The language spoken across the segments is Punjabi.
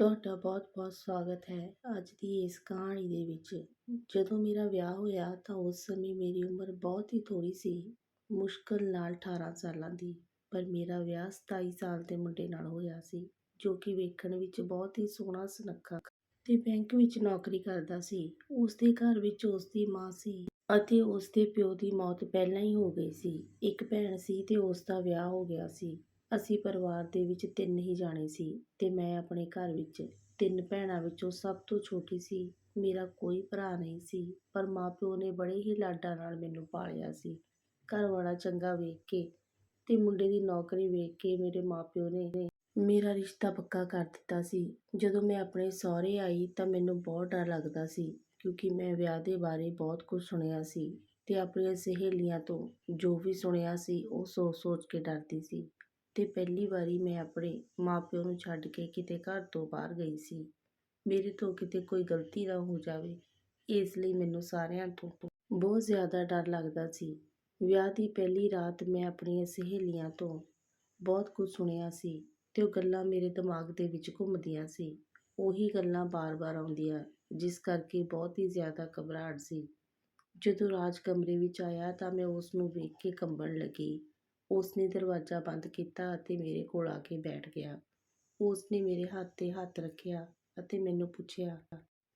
ਤੁਹਾਡਾ ਬਹੁਤ-ਬਹੁਤ ਸਵਾਗਤ ਹੈ ਅੱਜ ਦੀ ਇਸ ਕਹਾਣੀ ਦੇ ਵਿੱਚ। ਜਦੋਂ ਮੇਰਾ ਵਿਆਹ ਹੋਇਆ ਤਾਂ ਉਸ ਸਮੇਂ ਮੇਰੀ ਉਮਰ ਬਹੁਤ ਹੀ ਥੋੜ੍ਹੀ ਸੀ, ਮੁਸ਼ਕਲ ਨਾਲ 18 ਸਾਲਾਂ ਦੀ। ਪਰ ਮੇਰਾ ਵਿਆਹ 27 ਸਾਲ ਦੇ ਮੁੰਡੇ ਨਾਲ ਹੋਇਆ ਸੀ, ਜੋ ਕਿ ਵੇਖਣ ਵਿੱਚ ਬਹੁਤ ਹੀ ਸੋਹਣਾ ਸੁਨੱਖਾ ਤੇ ਬੈਂਕ ਵਿੱਚ ਨੌਕਰੀ ਕਰਦਾ ਸੀ। ਉਸ ਦੇ ਘਰ ਵਿੱਚ ਉਸ ਦੀ ਮਾਂ ਸੀ ਅਤੇ ਉਸ ਦੇ ਪਿਓ ਦੀ ਮੌਤ ਪਹਿਲਾਂ ਹੀ ਹੋ ਗਈ ਸੀ। ਇੱਕ ਭੈਣ ਸੀ ਤੇ ਉਸ ਦਾ ਵਿਆਹ ਹੋ ਗਿਆ ਸੀ। ਅਸੀਂ ਪਰਿਵਾਰ ਦੇ ਵਿੱਚ ਤਿੰਨ ਹੀ ਜਾਣੇ ਸੀ ਅਤੇ ਮੈਂ ਆਪਣੇ ਘਰ ਵਿੱਚ ਤਿੰਨ ਭੈਣਾਂ ਵਿੱਚੋਂ ਸਭ ਤੋਂ ਛੋਟੀ ਸੀ। ਮੇਰਾ ਕੋਈ ਭਰਾ ਨਹੀਂ ਸੀ, ਪਰ ਮਾਂ ਪਿਓ ਨੇ ਬੜੇ ਹੀ ਲਾਡਾਂ ਨਾਲ ਮੈਨੂੰ ਪਾਲਿਆ ਸੀ। ਘਰ ਵਾਲਾ ਚੰਗਾ ਵੇਖ ਕੇ ਅਤੇ ਮੁੰਡੇ ਦੀ ਨੌਕਰੀ ਵੇਖ ਕੇ ਮੇਰੇ ਮਾਂ ਪਿਓ ਨੇ ਮੇਰਾ ਰਿਸ਼ਤਾ ਪੱਕਾ ਕਰ ਦਿੱਤਾ ਸੀ। ਜਦੋਂ ਮੈਂ ਆਪਣੇ ਸਹੁਰੇ ਆਈ ਤਾਂ ਮੈਨੂੰ ਬਹੁਤ ਡਰ ਲੱਗਦਾ ਸੀ, ਕਿਉਂਕਿ ਮੈਂ ਵਿਆਹ ਦੇ ਬਾਰੇ ਬਹੁਤ ਕੁਝ ਸੁਣਿਆ ਸੀ ਅਤੇ ਆਪਣੀਆਂ ਸਹੇਲੀਆਂ ਤੋਂ ਜੋ ਵੀ ਸੁਣਿਆ ਸੀ ਉਹ ਸੋਚ-ਸੋਚ ਕੇ ਡਰਦੀ ਸੀ। ਤੇ ਪਹਿਲੀ ਵਾਰੀ ਮੈਂ ਆਪਣੇ ਮਾਂ ਪਿਓ ਨੂੰ ਛੱਡ ਕੇ ਕਿਤੇ ਘਰ ਤੋਂ ਬਾਹਰ ਗਈ ਸੀ। ਮੇਰੇ ਤੋਂ ਕਿਤੇ ਕੋਈ ਗਲਤੀ ਨਾ ਹੋ ਜਾਵੇ, ਇਸ ਲਈ ਮੈਨੂੰ ਸਾਰਿਆਂ ਤੋਂ ਬਹੁਤ ਜ਼ਿਆਦਾ ਡਰ ਲੱਗਦਾ ਸੀ। ਵਿਆਹ ਦੀ ਪਹਿਲੀ ਰਾਤ ਮੈਂ ਆਪਣੀਆਂ ਸਹੇਲੀਆਂ ਤੋਂ ਬਹੁਤ ਕੁਝ ਸੁਣਿਆ ਸੀ ਅਤੇ ਉਹ ਗੱਲਾਂ ਮੇਰੇ ਦਿਮਾਗ ਦੇ ਵਿੱਚ ਘੁੰਮਦੀਆਂ ਸੀ। ਉਹੀ ਗੱਲਾਂ ਬਾਰ-ਬਾਰ ਆਉਂਦੀਆਂ, ਜਿਸ ਕਰਕੇ ਬਹੁਤ ਹੀ ਜ਼ਿਆਦਾ ਘਬਰਾਹਟ ਸੀ। ਜਦੋਂ ਰਾਜ ਕਮਰੇ ਵਿੱਚ ਆਇਆ ਤਾਂ ਮੈਂ ਉਸ ਨੂੰ ਵੇਖ ਕੇ ਕੰਬਣ ਲੱਗੀ। ਉਸ ਨੇ ਦਰਵਾਜ਼ਾ ਬੰਦ ਕੀਤਾ ਅਤੇ ਮੇਰੇ ਕੋਲ ਆ ਕੇ ਬੈਠ ਗਿਆ। ਉਸ ਨੇ ਮੇਰੇ ਹੱਥ 'ਤੇ ਹੱਥ ਰੱਖਿਆ ਅਤੇ ਮੈਨੂੰ ਪੁੱਛਿਆ,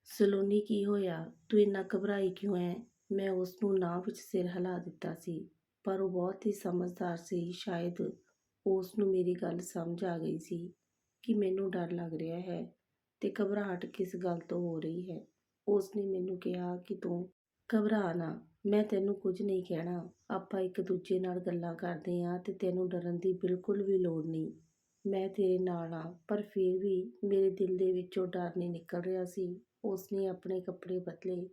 ਸਲੋਨੀ, ਕੀ ਹੋਇਆ? ਤੂੰ ਇੰਨਾ ਘਬਰਾਈ ਕਿਉਂ ਹੈ? ਮੈਂ ਉਸ ਨੂੰ ਨਾਂਹ ਵਿੱਚ ਸਿਰ ਹਿਲਾ ਦਿੱਤਾ ਸੀ, ਪਰ ਉਹ ਬਹੁਤ ਹੀ ਸਮਝਦਾਰ ਸੀ। ਸ਼ਾਇਦ ਉਸ ਨੂੰ ਮੇਰੀ ਗੱਲ ਸਮਝ ਆ ਗਈ ਸੀ ਕਿ ਮੈਨੂੰ ਡਰ ਲੱਗ ਰਿਹਾ ਹੈ ਤੇ ਘਬਰਾਹਟ ਕਿਸ ਗੱਲ ਤੋਂ ਹੋ ਰਹੀ ਹੈ। ਉਸ ਨੇ ਮੈਨੂੰ ਕਿਹਾ ਕਿ ਤੂੰ ਘਬਰਾ ਨਾ। ਮੈਂ ਤੈਨੂੰ ਕੁਝ ਨਹੀਂ ਕਹਿਣਾ। ਆਪਾਂ ਇੱਕ ਦੂਜੇ ਨਾਲ ਗੱਲਾਂ ਕਰਦੇ ਆਂ ਤੇ ਤੈਨੂੰ ਡਰਨ ਦੀ ਬਿਲਕੁਲ ਵੀ ਲੋੜ ਨਹੀਂ। ਮੈਂ ਤੇਰੇ ਨਾਲ ਆ, ਪਰ ਫਿਰ ਵੀ ਮੇਰੇ ਦਿਲ ਦੇ ਵਿੱਚੋਂ ਡਰ ਨਹੀਂ ਨਿਕਲ ਰਿਹਾ ਸੀ। ਉਸਨੇ ਆਪਣੇ ਕੱਪੜੇ ਬਦਲੇ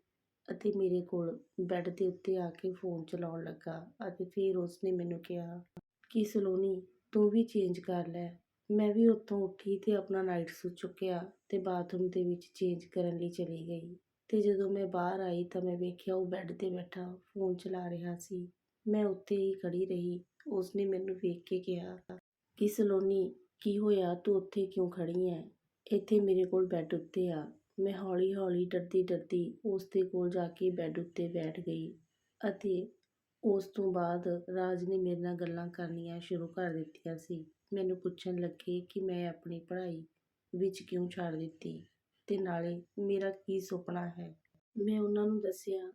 ਅਤੇ ਮੇਰੇ ਕੋਲ ਬੈੱਡ ਦੇ ਉੱਤੇ ਆ ਕੇ ਫੋਨ ਚਲਾਉਣ ਲੱਗਾ ਅਤੇ ਫਿਰ ਉਸਨੇ ਮੈਨੂੰ ਕਿਹਾ, ਕਿ ਸਲੋਨੀ, ਤੂੰ ਵੀ ਚੇਂਜ ਕਰ ਲੈ। ਮੈਂ ਵੀ ਉੱਥੋਂ ਉੱਠੀ ਤੇ ਆਪਣਾ ਨਾਈਟ ਸੂਟ ਚੁੱਕਿਆ ਤੇ ਬਾਥਰੂਮ ਦੇ ਵਿੱਚ ਚੇਂਜ ਕਰਨ ਲਈ ਚਲੀ ਗਈ। ਤੇ ਜਦੋਂ ਮੈਂ ਬਾਹਰ ਆਈ ਤਾਂ ਮੈਂ ਵੇਖਿਆ ਉਹ ਬੈੱਡ 'ਤੇ ਬੈਠਾ ਫੋਨ ਚਲਾ ਰਿਹਾ ਸੀ। ਮੈਂ ਉੱਥੇ ਹੀ ਖੜ੍ਹੀ ਰਹੀ। ਉਸਨੇ ਮੈਨੂੰ ਵੇਖ ਕੇ ਕਿਹਾ, ਕਿ ਸਲੋਨੀ, ਕੀ ਹੋਇਆ? ਤੂੰ ਉੱਥੇ ਕਿਉਂ ਖੜ੍ਹੀ ਹੈ ਇੱਥੇ ਮੇਰੇ ਕੋਲ ਬੈੱਡ ਉੱਤੇ ਆ। ਮੈਂ ਹੌਲੀ ਹੌਲੀ ਡਰਦੀ ਡਰਦੀ ਉਸ ਦੇ ਕੋਲ ਜਾ ਕੇ ਬੈੱਡ ਉੱਤੇ ਬੈਠ ਗਈ ਅਤੇ ਉਸ ਤੋਂ ਬਾਅਦ ਰਾਜ ਨੇ ਮੇਰੇ ਨਾਲ ਗੱਲਾਂ ਕਰਨੀਆਂ ਸ਼ੁਰੂ ਕਰ ਦਿੱਤੀਆਂ ਸੀ। ਮੈਨੂੰ ਪੁੱਛਣ ਲੱਗੇ ਕਿ ਮੈਂ ਆਪਣੀ ਪੜ੍ਹਾਈ ਵਿੱਚ ਕਿਉਂ ਛੱਡ ਦਿੱਤੀ? ਅਤੇ ਨਾਲੇ ਮੇਰਾ ਕੀ ਸੁਪਨਾ ਹੈ। ਮੈਂ ਉਹਨਾਂ ਨੂੰ ਦੱਸਿਆ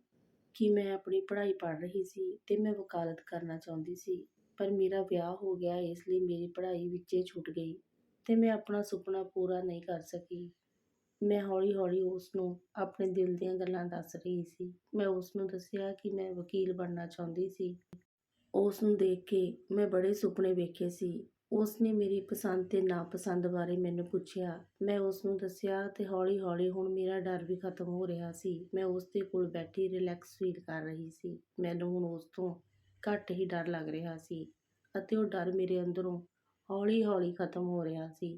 ਕਿ ਮੈਂ ਆਪਣੀ ਪੜ੍ਹਾਈ ਪੜ੍ਹ ਰਹੀ ਸੀ ਅਤੇ ਮੈਂ ਵਕਾਲਤ ਕਰਨਾ ਚਾਹੁੰਦੀ ਸੀ, ਪਰ ਮੇਰਾ ਵਿਆਹ ਹੋ ਗਿਆ ਇਸ ਲਈ ਮੇਰੀ ਪੜ੍ਹਾਈ ਵਿੱਚੇ ਛੁੱਟ ਗਈ ਅਤੇ ਮੈਂ ਆਪਣਾ ਸੁਪਨਾ ਪੂਰਾ ਨਹੀਂ ਕਰ ਸਕੀ। ਮੈਂ ਹੌਲੀ-ਹੌਲੀ ਉਸ ਨੂੰ ਆਪਣੇ ਦਿਲ ਦੀਆਂ ਗੱਲਾਂ ਦੱਸ ਰਹੀ ਸੀ। ਮੈਂ ਉਸ ਨੂੰ ਦੱਸਿਆ ਕਿ ਮੈਂ ਵਕੀਲ ਬਣਨਾ ਚਾਹੁੰਦੀ ਸੀ। ਉਸ ਨੂੰ ਦੇਖ ਕੇ ਮੈਂ ਬੜੇ ਸੁਪਨੇ ਵੇਖੇ ਸੀ ਉਸ ਨੇ ਮੇਰੀ ਪਸੰਦ ਤੇ ਨਾਪਸੰਦ ਬਾਰੇ ਮੈਨੂੰ ਪੁੱਛਿਆ। ਮੈਂ ਉਸ ਨੂੰ ਦੱਸਿਆ ਤੇ ਹੌਲੀ-ਹੌਲੀ ਹੁਣ ਮੇਰਾ ਡਰ ਵੀ ਖਤਮ ਹੋ ਰਿਹਾ ਸੀ। ਮੈਂ ਉਸ ਦੇ ਕੋਲ ਬੈਠੀ ਰਿਲੈਕਸ ਫੀਲ ਕਰ ਰਹੀ ਸੀ। ਮੈਨੂੰ ਹੁਣ ਉਸ ਤੋਂ ਘੱਟ ਹੀ ਡਰ ਲੱਗ ਰਿਹਾ ਸੀ ਅਤੇ ਉਹ ਡਰ ਮੇਰੇ ਅੰਦਰੋਂ ਹੌਲੀ-ਹੌਲੀ ਖਤਮ ਹੋ ਰਿਹਾ ਸੀ।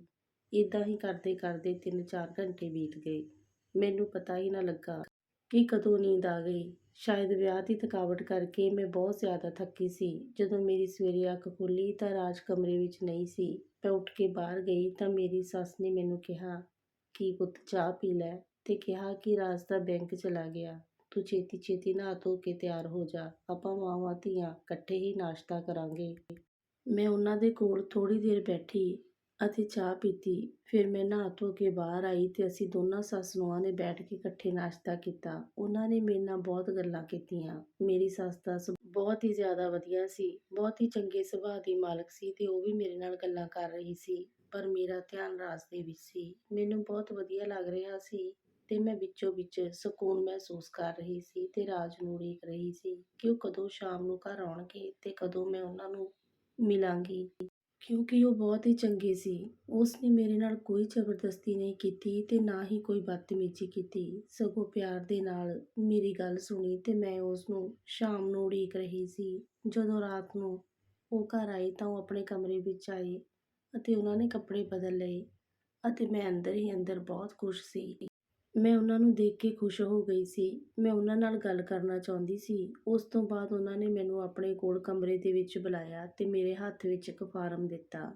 ਇਦਾਂ ਹੀ ਕਰਦੇ-ਕਰਦੇ 3-4 ਘੰਟੇ ਬੀਤ ਗਏ। ਮੈਨੂੰ ਪਤਾ ਹੀ ਨਾ ਲੱਗਾ ਕਿ ਕਦੋਂ ਨੀਂਦ ਆ ਗਈ। ਸ਼ਾਇਦ ਵਿਆਹ ਦੀ ਥਕਾਵਟ ਕਰਕੇ ਮੈਂ ਬਹੁਤ ਜ਼ਿਆਦਾ ਥੱਕੀ ਸੀ। ਜਦੋਂ ਮੇਰੀ ਸਵੇਰੇ ਅੱਖ ਖੁੱਲੀ ਤਾਂ ਰਾਜ ਕਮਰੇ ਵਿੱਚ ਨਹੀਂ ਸੀ। ਮੈਂ ਉੱਠ ਕੇ ਬਾਹਰ ਗਈ ਤਾਂ ਮੇਰੀ ਸੱਸ ਨੇ ਮੈਨੂੰ ਕਿਹਾ, ਕਿ ਪੁੱਤ, ਚਾਹ ਪੀ ਲੈ? ਤੇ ਕਿਹਾ ਕਿ ਰਾਜ ਦਾ ਬੈਂਕ ਚਲਾ ਗਿਆ। ਤੂੰ ਛੇਤੀ ਛੇਤੀ ਨਹਾ ਧੋ ਕੇ ਤਿਆਰ ਹੋ ਜਾ। ਆਪਾਂ ਮਾਵਾਂ ਧੀਆਂ ਇਕੱਠੇ ਹੀ ਨਾਸ਼ਤਾ ਕਰਾਂਗੇ। ਮੈਂ ਉਹਨਾਂ ਦੇ ਕੋਲ ਥੋੜੀ ਦੇਰ ਬੈਠੀ। ਅਤੇ ਚਾਹ ਪੀਤੀ। ਫਿਰ ਮੈਂ ਨਹਾ ਧੋ ਕੇ ਬਾਹਰ ਆਈ ਤੇ ਅਸੀਂ ਦੋਨਾਂ ਸੱਸ ਨੂੰਹਾਂ ਨੇ ਬੈਠ ਕੇ ਇਕੱਠੇ ਨਾਸ਼ਤਾ ਕੀਤਾ। ਉਹਨਾਂ ਨੇ ਮੇਰੇ ਨਾਲ ਬਹੁਤ ਗੱਲਾਂ ਕੀਤੀਆਂ। ਮੇਰੀ ਸੱਸ ਦਾ ਬਹੁਤ ਹੀ ਜ਼ਿਆਦਾ ਵਧੀਆ ਸੀ। ਬਹੁਤ ਹੀ ਚੰਗੇ ਸੁਭਾਅ ਦੀ ਮਾਲਕ ਸੀ ਤੇ ਉਹ ਵੀ ਮੇਰੇ ਨਾਲ ਗੱਲਾਂ ਕਰ ਰਹੀ ਸੀ। ਪਰ ਮੇਰਾ ਧਿਆਨ ਰਾਜ ਦੇ ਵਿੱਚ ਸੀ। ਮੈਨੂੰ ਬਹੁਤ ਵਧੀਆ ਲੱਗ ਰਿਹਾ ਸੀ ਤੇ ਮੈਂ ਵਿੱਚੋਂ ਵਿੱਚ ਸਕੂਨ ਮਹਿਸੂਸ ਕਰ ਰਹੀ ਸੀ ਤੇ ਰਾਜ ਨੂੰ ਉਡੀਕ ਰਹੀ ਸੀ ਕਿ ਉਹ ਕਦੋਂ ਸ਼ਾਮ ਨੂੰ ਘਰ ਆਉਣਗੇ ਤੇ ਕਦੋਂ ਮੈਂ ਉਹਨਾਂ ਨੂੰ ਮਿਲਾਂਗੀ। ਕਿਉਂਕਿ ਉਹ ਬਹੁਤ ਹੀ ਚੰਗੇ ਸੀ। ਉਸ ਨੇ ਮੇਰੇ ਨਾਲ ਕੋਈ ਜ਼ਬਰਦਸਤੀ ਨਹੀਂ ਕੀਤੀ ਅਤੇ ਨਾ ਹੀ ਕੋਈ ਬਦਤਮੀਜ਼ੀ ਕੀਤੀ। ਸਗੋਂ ਪਿਆਰ ਦੇ ਨਾਲ ਮੇਰੀ ਗੱਲ ਸੁਣੀ ਅਤੇ ਮੈਂ ਉਸ ਨੂੰ ਸ਼ਾਮ ਨੂੰ ਉਡੀਕ ਰਹੀ ਸੀ। ਜਦੋਂ ਰਾਤ ਨੂੰ ਉਹ ਘਰ ਆਏ ਤਾਂ ਉਹ ਆਪਣੇ ਕਮਰੇ ਵਿੱਚ ਆਏ ਅਤੇ ਉਹਨਾਂ ਨੇ ਕੱਪੜੇ ਬਦਲ ਲਏ ਅਤੇ ਮੈਂ ਅੰਦਰ ਹੀ ਅੰਦਰ ਬਹੁਤ ਖੁਸ਼ ਸੀ। ਮੈਂ ਉਹਨਾਂ ਨੂੰ ਦੇਖ ਕੇ ਖੁਸ਼ ਹੋ ਗਈ ਸੀ। ਮੈਂ ਉਹਨਾਂ ਨਾਲ ਗੱਲ ਕਰਨਾ ਚਾਹੁੰਦੀ ਸੀ। ਉਸ ਤੋਂ ਬਾਅਦ ਉਹਨਾਂ ਨੇ ਮੈਨੂੰ ਆਪਣੇ ਕੋਲ ਕਮਰੇ ਦੇ ਵਿੱਚ ਬੁਲਾਇਆ ਅਤੇ ਮੇਰੇ ਹੱਥ ਵਿੱਚ ਇੱਕ ਫਾਰਮ ਦਿੱਤਾ।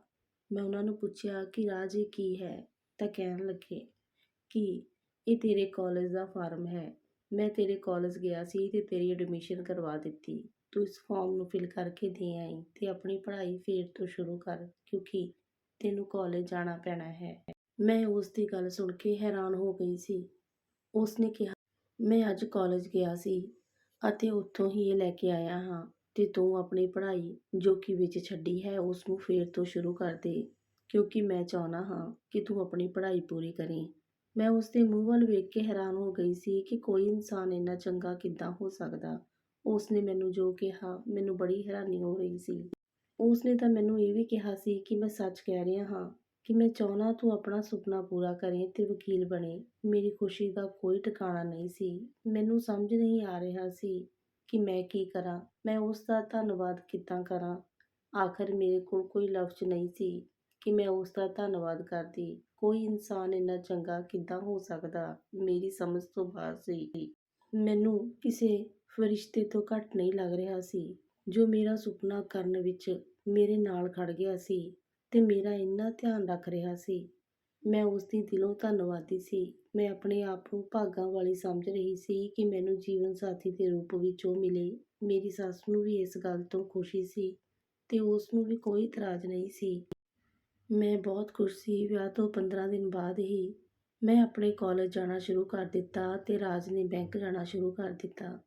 ਮੈਂ ਉਹਨਾਂ ਨੂੰ ਪੁੱਛਿਆ ਕਿ ਰਾਜ ਇਹ ਕੀ ਹੈ? ਤਾਂ ਕਹਿਣ ਲੱਗੇ ਕਿ, ਇਹ ਤੇਰੇ ਕਾਲਜ ਦਾ ਫਾਰਮ ਹੈ। ਮੈਂ ਤੇਰੇ ਕਾਲਜ ਗਿਆ ਸੀ ਤੇ ਤੇਰੀ ਐਡਮਿਸ਼ਨ ਕਰਵਾ ਦਿੱਤੀ। ਤੂੰ ਇਸ ਫਾਰਮ ਨੂੰ ਫਿਲ ਕਰਕੇ ਦੇ ਆਈ ਤੇ ਆਪਣੀ ਪੜ੍ਹਾਈ ਫੇਰ ਤੋਂ ਸ਼ੁਰੂ ਕਰ, ਕਿਉਂਕਿ ਤੈਨੂੰ ਕਾਲਜ ਜਾਣਾ ਪੈਣਾ ਹੈ। ਮੈਂ ਉਸ ਦੀ ਗੱਲ ਸੁਣ ਕੇ ਹੈਰਾਨ ਹੋ ਗਈ ਸੀ। ਉਸ ਨੇ ਕਿਹਾ, ਮੈਂ ਅੱਜ ਕਾਲਜ ਗਿਆ ਸੀ ਅਤੇ ਉੱਥੋਂ ਹੀ ਇਹ ਲੈ ਕੇ ਆਇਆ ਹਾਂ ਤੇ ਤੂੰ ਆਪਣੀ ਪੜ੍ਹਾਈ ਜੋ ਕਿ ਵਿੱਚ ਛੱਡੀ ਹੈ ਉਸ ਨੂੰ ਫੇਰ ਤੋਂ ਸ਼ੁਰੂ ਕਰ ਦੇ, ਕਿਉਂਕਿ ਮੈਂ ਚਾਹੁੰਦਾ ਹਾਂ ਕਿ ਤੂੰ ਆਪਣੀ ਪੜ੍ਹਾਈ ਪੂਰੀ ਕਰੀਂ। ਮੈਂ ਉਸ ਦੇ ਮੂੰਹ ਵੱਲ ਵੇਖ ਕੇ ਹੈਰਾਨ ਹੋ ਗਈ ਸੀ ਕਿ ਕੋਈ ਇਨਸਾਨ ਇੰਨਾ ਚੰਗਾ ਕਿੱਦਾਂ ਹੋ ਸਕਦਾ। ਉਸ ਨੇ ਮੈਨੂੰ ਜੋ ਕਿਹਾ, ਮੈਨੂੰ ਬੜੀ ਹੈਰਾਨੀ ਹੋ ਰਹੀ ਸੀ। ਉਸ ਨੇ ਤਾਂ ਮੈਨੂੰ ਇਹ ਵੀ ਕਿਹਾ ਸੀ ਕਿ ਮੈਂ ਸੱਚ ਕਹਿ ਰਿਹਾ ਹਾਂ ਕਿ ਮੈਂ ਚਾਹੁੰਦਾ ਤੂੰ ਆਪਣਾ ਸੁਪਨਾ ਪੂਰਾ ਕਰੇ ਤੇ ਵਕੀਲ ਬਣੇ। ਮੇਰੀ ਖੁਸ਼ੀ ਦਾ ਕੋਈ ਟਿਕਾਣਾ ਨਹੀਂ ਸੀ। ਮੈਨੂੰ ਸਮਝ ਨਹੀਂ ਆ ਰਿਹਾ ਸੀ ਕਿ ਮੈਂ ਕੀ ਕਰਾਂ। ਮੈਂ ਉਸ ਦਾ ਧੰਨਵਾਦ ਕਿੱਦਾਂ ਕਰਾਂ? ਆਖਰ ਮੇਰੇ ਕੋਲ ਕੋਈ ਲਫ਼ਜ਼ ਨਹੀਂ ਸੀ ਕਿ ਮੈਂ ਉਸ ਦਾ ਧੰਨਵਾਦ ਕਰਦੀ। ਕੋਈ ਇਨਸਾਨ ਇੰਨਾ ਚੰਗਾ ਕਿੱਦਾਂ ਹੋ ਸਕਦਾ? ਮੇਰੀ ਸਮਝ ਤੋਂ ਬਾਹਰ ਸੀ। ਮੈਨੂੰ ਕਿਸੇ ਫਰਿਸ਼ਤੇ ਤੋਂ ਘੱਟ ਨਹੀਂ ਲੱਗ ਰਿਹਾ ਸੀ। ਜੋ ਮੇਰਾ ਸੁਪਨਾ ਕਰਨ ਵਿੱਚ ਮੇਰੇ ਨਾਲ ਖੜ ਗਿਆ ਸੀ। ਤੇ ਮੇਰਾ ਇੰਨਾ ਧਿਆਨ ਰੱਖ ਰਿਹਾ ਸੀ। ਮੈਂ ਉਸ ਦੀ ਦਿਲੋਂ ਧੰਨਵਾਦੀ ਸੀ। ਮੈਂ ਆਪਣੇ ਆਪ ਨੂੰ ਭਾਗਾਂ ਵਾਲੀ ਸਮਝ ਰਹੀ ਸੀ ਕਿ ਮੈਨੂੰ ਜੀਵਨ ਸਾਥੀ ਦੇ ਰੂਪ ਵਿੱਚ ਉਹ ਮਿਲੇ। ਮੇਰੀ ਸੱਸ ਨੂੰ ਵੀ ਇਸ ਗੱਲ ਤੋਂ ਖੁਸ਼ੀ ਸੀ ਤੇ ਉਸ ਨੂੰ ਵੀ ਕੋਈ ਇਤਰਾਜ਼ ਨਹੀਂ ਸੀ। ਮੈਂ ਬਹੁਤ ਖੁਸ਼ ਸੀ। ਵਿਆਹ ਤੋਂ 15 ਦਿਨ ਬਾਅਦ ਹੀ ਮੈਂ ਆਪਣੇ ਕਾਲਜ ਜਾਣਾ ਸ਼ੁਰੂ ਕਰ ਦਿੱਤਾ ਤੇ ਰਾਜ ਨੇ ਬੈਂਕ ਜਾਣਾ ਸ਼ੁਰੂ ਕਰ ਦਿੱਤਾ।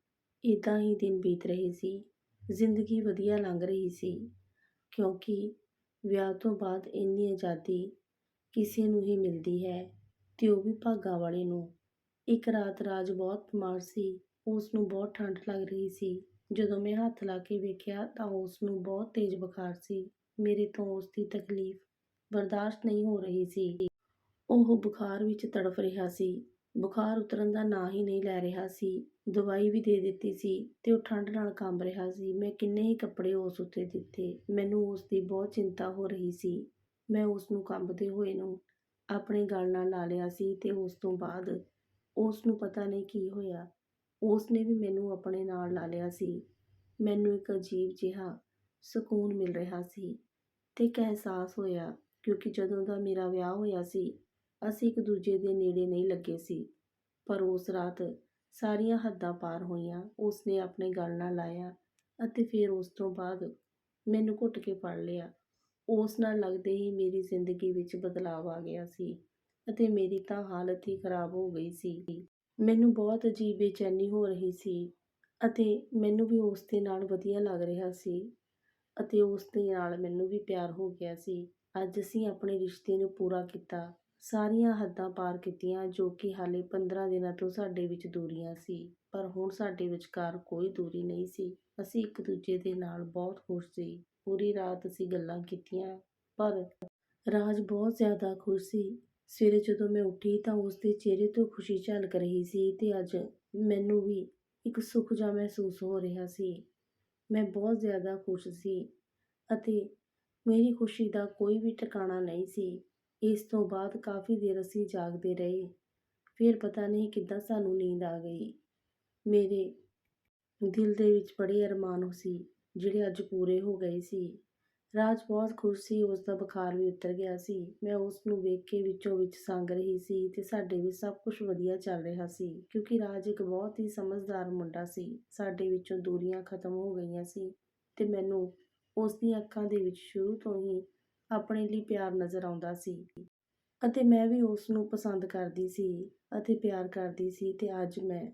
ਇਦਾਂ ਹੀ ਦਿਨ ਬੀਤ ਰਹੇ ਸੀ। ਜ਼ਿੰਦਗੀ ਵਧੀਆ ਲੰਘ ਰਹੀ ਸੀ ਕਿਉਂਕਿ ਵਿਆਹ ਤੋਂ ਬਾਅਦ ਇੰਨੀ ਆਜ਼ਾਦੀ ਕਿਸੇ ਨੂੰ ਹੀ ਮਿਲਦੀ ਹੈ। ਅਤੇ ਉਹ ਵੀ ਭਾਗਾਂ ਵਾਲੇ ਨੂੰ। ਇੱਕ ਰਾਤ ਰਾਜ ਬਹੁਤ ਬਿਮਾਰ ਸੀ। ਉਸ ਨੂੰ ਬਹੁਤ ਠੰਡ ਲੱਗ ਰਹੀ ਸੀ। ਜਦੋਂ ਮੈਂ ਹੱਥ ਲਾ ਕੇ ਵੇਖਿਆ ਤਾਂ ਉਸ ਨੂੰ ਬਹੁਤ ਤੇਜ਼ ਬੁਖਾਰ ਸੀ। ਮੇਰੇ ਤੋਂ ਉਸ ਦੀ ਤਕਲੀਫ ਬਰਦਾਸ਼ਤ ਨਹੀਂ ਹੋ ਰਹੀ ਸੀ। ਉਹ ਬੁਖਾਰ ਵਿੱਚ ਤੜਫ ਰਿਹਾ ਸੀ। ਬੁਖਾਰ ਉਤਰਨ ਦਾ ਨਾਂ ਹੀ ਨਹੀਂ ਲੈ ਰਿਹਾ ਸੀ। ਦਵਾਈ ਵੀ ਦੇ ਦਿੱਤੀ ਸੀ ਅਤੇ ਉਹ ਠੰਡ ਨਾਲ ਕੰਬ ਰਿਹਾ ਸੀ। ਮੈਂ ਕਿੰਨੇ ਹੀ ਕੱਪੜੇ ਉਸ ਉੱਤੇ ਦਿੱਤੇ। ਮੈਨੂੰ ਉਸ ਦੀ ਬਹੁਤ ਚਿੰਤਾ ਹੋ ਰਹੀ ਸੀ। ਮੈਂ ਉਸ ਨੂੰ ਕੰਬਦੇ ਹੋਏ ਨੂੰ ਆਪਣੇ ਗਲ ਨਾਲ ਲਾ ਲਿਆ ਸੀ ਅਤੇ ਉਸ ਤੋਂ ਬਾਅਦ ਉਸ ਨੂੰ ਪਤਾ ਨਹੀਂ ਕੀ ਹੋਇਆ। ਉਸ ਨੇ ਵੀ ਮੈਨੂੰ ਆਪਣੇ ਨਾਲ ਲਾ ਲਿਆ ਸੀ। ਮੈਨੂੰ ਇੱਕ ਅਜੀਬ ਜਿਹਾ ਸਕੂਨ ਮਿਲ ਰਿਹਾ ਸੀ ਅਤੇ ਇੱਕ ਅਹਿਸਾਸ ਹੋਇਆ ਕਿਉਂਕਿ ਜਦੋਂ ਦਾ ਮੇਰਾ ਵਿਆਹ ਹੋਇਆ ਸੀ ਅਸੀਂ ਇੱਕ ਦੂਜੇ ਦੇ ਨੇੜੇ ਨਹੀਂ ਲੱਗੇ ਸੀ, ਪਰ ਉਸ ਰਾਤ ਸਾਰੀਆਂ ਹੱਦਾਂ ਪਾਰ ਹੋਈਆਂ। ਉਸ ਨੇ ਆਪਣੇ ਗਲ ਨਾਲ ਲਾਇਆ ਅਤੇ ਫਿਰ ਉਸ ਤੋਂ ਬਾਅਦ ਮੈਨੂੰ ਘੁੱਟ ਕੇ ਫੜ ਲਿਆ। ਉਸ ਨਾਲ ਲੱਗਦੇ ਹੀ ਮੇਰੀ ਜ਼ਿੰਦਗੀ ਵਿੱਚ ਬਦਲਾਅ ਆ ਗਿਆ ਸੀ ਅਤੇ ਮੇਰੀ ਤਾਂ ਹਾਲਤ ਹੀ ਖਰਾਬ ਹੋ ਗਈ ਸੀ। ਮੈਨੂੰ ਬਹੁਤ ਅਜੀਬ ਬੇਚੈਨੀ ਹੋ ਰਹੀ ਸੀ ਅਤੇ ਮੈਨੂੰ ਵੀ ਉਸ ਦੇ ਨਾਲ ਵਧੀਆ ਲੱਗ ਰਿਹਾ ਸੀ ਅਤੇ ਉਸ ਦੇ ਨਾਲ ਮੈਨੂੰ ਵੀ ਪਿਆਰ ਹੋ ਗਿਆ ਸੀ। ਅੱਜ ਅਸੀਂ ਆਪਣੇ ਰਿਸ਼ਤੇ ਨੂੰ ਪੂਰਾ ਕੀਤਾ ਸਾਰੀਆਂ ਹੱਦਾਂ ਪਾਰ ਕੀਤੀਆਂ ਜੋ ਕਿ ਹਾਲੇ 15 ਦਿਨਾਂ ਤੋਂ ਸਾਡੇ ਵਿੱਚ ਦੂਰੀਆਂ ਸੀ, ਪਰ ਹੁਣ ਸਾਡੇ ਵਿਚਕਾਰ ਕੋਈ ਦੂਰੀ ਨਹੀਂ ਸੀ। ਅਸੀਂ ਇੱਕ ਦੂਜੇ ਦੇ ਨਾਲ ਬਹੁਤ ਖੁਸ਼ ਸੀ। ਪੂਰੀ ਰਾਤ ਅਸੀਂ ਗੱਲਾਂ ਕੀਤੀਆਂ, ਪਰ ਰਾਜ ਬਹੁਤ ਜ਼ਿਆਦਾ ਖੁਸ਼ ਸੀ। ਸਵੇਰੇ ਜਦੋਂ ਮੈਂ ਉੱਠੀ ਤਾਂ ਉਸ ਦੇ ਚਿਹਰੇ ਤੋਂ ਖੁਸ਼ੀ ਝਲਕ ਰਹੀ ਸੀ ਤੇ ਅੱਜ ਮੈਨੂੰ ਵੀ ਇੱਕ ਸੁੱਖ ਜਿਹਾ ਮਹਿਸੂਸ ਹੋ ਰਿਹਾ ਸੀ। ਮੈਂ ਬਹੁਤ ਜ਼ਿਆਦਾ ਖੁਸ਼ ਸੀ ਅਤੇ ਮੇਰੀ ਖੁਸ਼ੀ ਦਾ ਕੋਈ ਵੀ ਟਿਕਾਣਾ ਨਹੀਂ ਸੀ। ਇਸ ਤੋਂ ਬਾਅਦ ਕਾਫੀ ਦੇਰ ਅਸੀਂ ਜਾਗਦੇ ਰਹੇ। ਫਿਰ ਪਤਾ ਨਹੀਂ ਕਿੱਦਾਂ ਸਾਨੂੰ ਨੀਂਦ ਆ ਗਈ। ਮੇਰੇ ਦਿਲ ਦੇ ਵਿੱਚ ਬੜੇ ਅਰਮਾਨ ਸੀ, ਜਿਹੜੇ ਅੱਜ ਪੂਰੇ ਹੋ ਗਏ ਸੀ। ਰਾਜ ਬਹੁਤ ਖੁਸ਼ ਸੀ, ਉਸਦਾ ਬੁਖਾਰ ਵੀ ਉਤਰ ਗਿਆ ਸੀ। ਮੈਂ ਉਸ ਨੂੰ ਵੇਖ ਕੇ ਵਿੱਚੋਂ ਵਿੱਚ ਸੰਗ ਰਹੀ ਸੀ ਤੇ ਸਾਡੇ ਵਿੱਚ ਸਭ ਕੁਝ ਵਧੀਆ ਚੱਲ ਰਿਹਾ ਸੀ, ਕਿਉਂਕਿ ਰਾਜ ਇੱਕ ਬਹੁਤ ਹੀ ਸਮਝਦਾਰ ਮੁੰਡਾ ਸੀ। ਸਾਡੇ ਵਿੱਚੋਂ ਦੂਰੀਆਂ ਖਤਮ ਹੋ ਗਈਆਂ ਸੀ ਤੇ ਮੈਨੂੰ ਉਸ ਦੀਆਂ ਅੱਖਾਂ ਦੇ ਵਿੱਚ ਸ਼ੁਰੂ ਤੋਂ ਹੀ ਆਪਣੇ ਲਈ ਪਿਆਰ ਨਜ਼ਰ ਆਉਂਦਾ ਸੀ। ਅਤੇ ਮੈਂ ਵੀ ਉਸ ਨੂੰ ਪਸੰਦ ਕਰਦੀ ਸੀ ਅਤੇ ਪਿਆਰ ਕਰਦੀ ਸੀ ਤੇ ਅੱਜ ਮੈਂ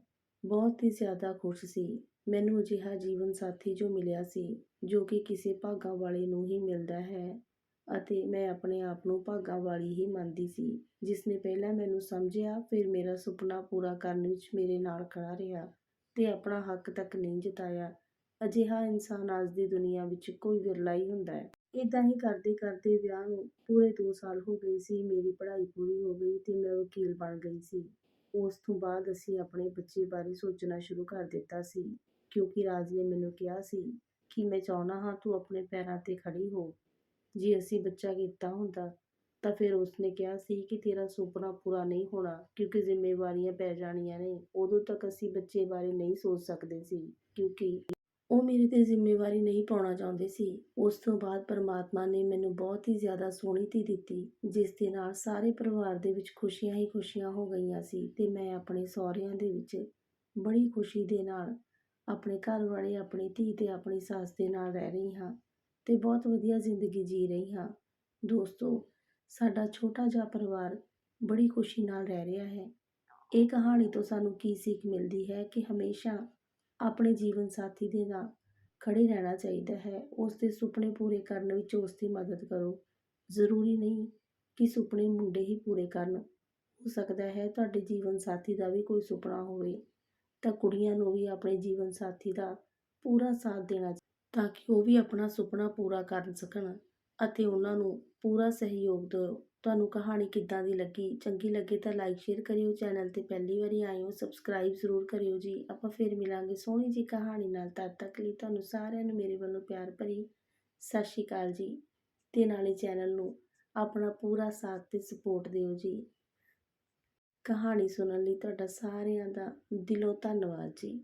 ਬਹੁਤ ਹੀ ਜ਼ਿਆਦਾ ਖੁਸ਼ ਸੀ। ਮੈਨੂੰ ਅਜਿਹਾ ਜੀਵਨ ਸਾਥੀ ਜੋ ਮਿਲਿਆ ਸੀ, ਜੋ ਕਿ ਕਿਸੇ ਭਾਗਾਂ ਵਾਲੇ ਨੂੰ ਹੀ ਮਿਲਦਾ ਹੈ ਅਤੇ ਮੈਂ ਆਪਣੇ ਆਪ ਨੂੰ ਭਾਗਾਂ ਵਾਲੀ ਹੀ ਮੰਨਦੀ ਸੀ, ਜਿਸ ਨੇ ਪਹਿਲਾਂ ਮੈਨੂੰ ਸਮਝਿਆ, ਫਿਰ ਮੇਰਾ ਸੁਪਨਾ ਪੂਰਾ ਕਰਨ ਵਿੱਚ ਮੇਰੇ ਨਾਲ ਖੜਾ ਰਿਹਾ ਤੇ ਆਪਣਾ ਹੱਕ ਤੱਕ ਨਹੀਂ ਜਤਾਇਆ। ਅਜਿਹਾ ਇਨਸਾਨ ਅੱਜ ਦੀ ਦੁਨੀਆ ਵਿੱਚ ਕੋਈ ਵਿਰਲਾ ਹੀ ਹੁੰਦਾ ਹੈ। ਇੱਦਾਂ ਹੀ ਕਰਦੇ ਕਰਦੇ ਵਿਆਹ ਨੂੰ ਪੂਰੇ 2 ਸਾਲ ਹੋ ਗਏ ਸੀ, ਮੇਰੀ ਪੜ੍ਹਾਈ ਪੂਰੀ ਹੋ ਗਈ ਅਤੇ ਮੈਂ ਵਕੀਲ ਬਣ ਗਈ ਸੀ। ਉਸ ਤੋਂ ਬਾਅਦ ਅਸੀਂ ਆਪਣੇ ਬੱਚੇ ਬਾਰੇ ਸੋਚਣਾ ਸ਼ੁਰੂ ਕਰ ਦਿੱਤਾ ਸੀ, ਕਿਉਂਕਿ ਰਾਜ ਨੇ ਮੈਨੂੰ ਕਿਹਾ ਸੀ ਕਿ ਮੈਂ ਚਾਹੁੰਦਾ ਹਾਂ ਤੂੰ ਆਪਣੇ ਪੈਰਾਂ ਤੇ ਖੜ੍ਹੀ ਹੋ। ਜੇ ਅਸੀਂ ਬੱਚਾ ਕੀਤਾ ਹੁੰਦਾ ਤਾਂ ਫਿਰ ਉਸਨੇ ਕਿਹਾ ਸੀ ਕਿ ਤੇਰਾ ਸੁਪਨਾ ਪੂਰਾ ਨਹੀਂ ਹੋਣਾ, ਕਿਉਂਕਿ ਜ਼ਿੰਮੇਵਾਰੀਆਂ ਪੈ ਜਾਣੀਆਂ ਨੇ। ਉਦੋਂ ਤੱਕ ਅਸੀਂ ਬੱਚੇ ਬਾਰੇ ਨਹੀਂ ਸੋਚ ਸਕਦੇ ਸੀ, ਕਿਉਂਕਿ ਉਹ ਮੇਰੇ 'ਤੇ ਜ਼ਿੰਮੇਵਾਰੀ ਨਹੀਂ ਪਾਉਣਾ ਚਾਹੁੰਦੇ ਸੀ। ਉਸ ਤੋਂ ਬਾਅਦ ਪਰਮਾਤਮਾ ਨੇ ਮੈਨੂੰ ਬਹੁਤ ਹੀ ਜ਼ਿਆਦਾ ਸੋਹਣੀ ਧੀ ਦਿੱਤੀ, ਜਿਸ ਦੇ ਨਾਲ ਸਾਰੇ ਪਰਿਵਾਰ ਦੇ ਵਿੱਚ ਖੁਸ਼ੀਆਂ ਹੀ ਖੁਸ਼ੀਆਂ ਹੋ ਗਈਆਂ ਸੀ ਅਤੇ ਮੈਂ ਆਪਣੇ ਸਹੁਰਿਆਂ ਦੇ ਵਿੱਚ ਬੜੀ ਖੁਸ਼ੀ ਦੇ ਨਾਲ ਆਪਣੇ ਘਰ ਵਾਲੇ, ਆਪਣੀ ਧੀ ਅਤੇ ਆਪਣੀ ਸੱਸ ਦੇ ਨਾਲ ਰਹਿ ਰਹੀ ਹਾਂ ਅਤੇ ਬਹੁਤ ਵਧੀਆ ਜ਼ਿੰਦਗੀ ਜੀ ਰਹੀ ਹਾਂ। ਦੋਸਤੋ, ਸਾਡਾ ਛੋਟਾ ਜਿਹਾ ਪਰਿਵਾਰ ਬੜੀ ਖੁਸ਼ੀ ਨਾਲ ਰਹਿ ਰਿਹਾ ਹੈ। ਇਹ ਕਹਾਣੀ ਤੋਂ ਸਾਨੂੰ ਕੀ ਸਿੱਖ ਮਿਲਦੀ ਹੈ ਕਿ ਹਮੇਸ਼ਾ ਆਪਣੇ ਜੀਵਨ ਸਾਥੀ ਦੇ ਨਾਲ ਖੜ੍ਹੇ ਰਹਿਣਾ ਚਾਹੀਦਾ ਹੈ। ਉਸ ਦੇ ਸੁਪਨੇ ਪੂਰੇ ਕਰਨ ਵਿੱਚ ਉਸ ਦੀ ਮਦਦ ਕਰੋ। ਜ਼ਰੂਰੀ ਨਹੀਂ ਕਿ ਸੁਪਨੇ ਮੁੰਡੇ ਹੀ ਪੂਰੇ ਕਰਨ। ਹੋ ਸਕਦਾ ਹੈ ਤੁਹਾਡੇ ਜੀਵਨ ਸਾਥੀ ਦਾ ਵੀ ਕੋਈ ਸੁਪਨਾ ਹੋਵੇ, ਤਾਂ ਕੁੜੀਆਂ ਨੂੰ ਵੀ ਆਪਣੇ ਜੀਵਨ ਸਾਥੀ ਦਾ ਪੂਰਾ ਸਾਥ ਦੇਣਾ ਤਾਂ ਕਿ ਉਹ ਵੀ ਆਪਣਾ ਸੁਪਨਾ ਪੂਰਾ ਕਰ ਸਕਣ ਅਤੇ ਉਹਨਾਂ ਨੂੰ ਪੂਰਾ ਸਹਿਯੋਗ ਦਿਓ। ਤੁਹਾਨੂੰ ਕਹਾਣੀ ਕਿੱਦਾਂ ਦੀ ਲੱਗੀ? ਚੰਗੀ ਲੱਗੇ ਤਾਂ ਲਾਈਕ ਸ਼ੇਅਰ ਕਰਿਓ ਚੈਨਲ ਤੇ ਪਹਿਲੀ ਵਾਰੀ ਆਏ ਹੋ ਸਬਸਕ੍ਰਾਈਬ ਜ਼ਰੂਰ ਕਰਿਓ ਜੀ। ਆਪਾਂ ਫਿਰ ਮਿਲਾਂਗੇ ਸੋਹਣੀ ਜੀ ਕਹਾਣੀ ਨਾਲ। ਤਦ ਤੱਕ ਲਈ ਤੁਹਾਨੂੰ ਸਾਰਿਆਂ ਨੂੰ ਮੇਰੇ ਵੱਲੋਂ ਪਿਆਰ ਭਰੀ ਸਤਿ ਸ਼੍ਰੀ ਅਕਾਲ ਜੀ। ਤੇ ਨਾਲੇ ਚੈਨਲ ਨੂੰ ਆਪਣਾ ਪੂਰਾ ਸਾਥ ਤੇ ਸਪੋਰਟ ਦਿਓ ਜੀ। ਕਹਾਣੀ ਸੁਣਨ ਲਈ ਤੁਹਾਡਾ ਸਾਰਿਆਂ ਦਾ ਦਿਲੋਂ ਧੰਨਵਾਦ ਜੀ।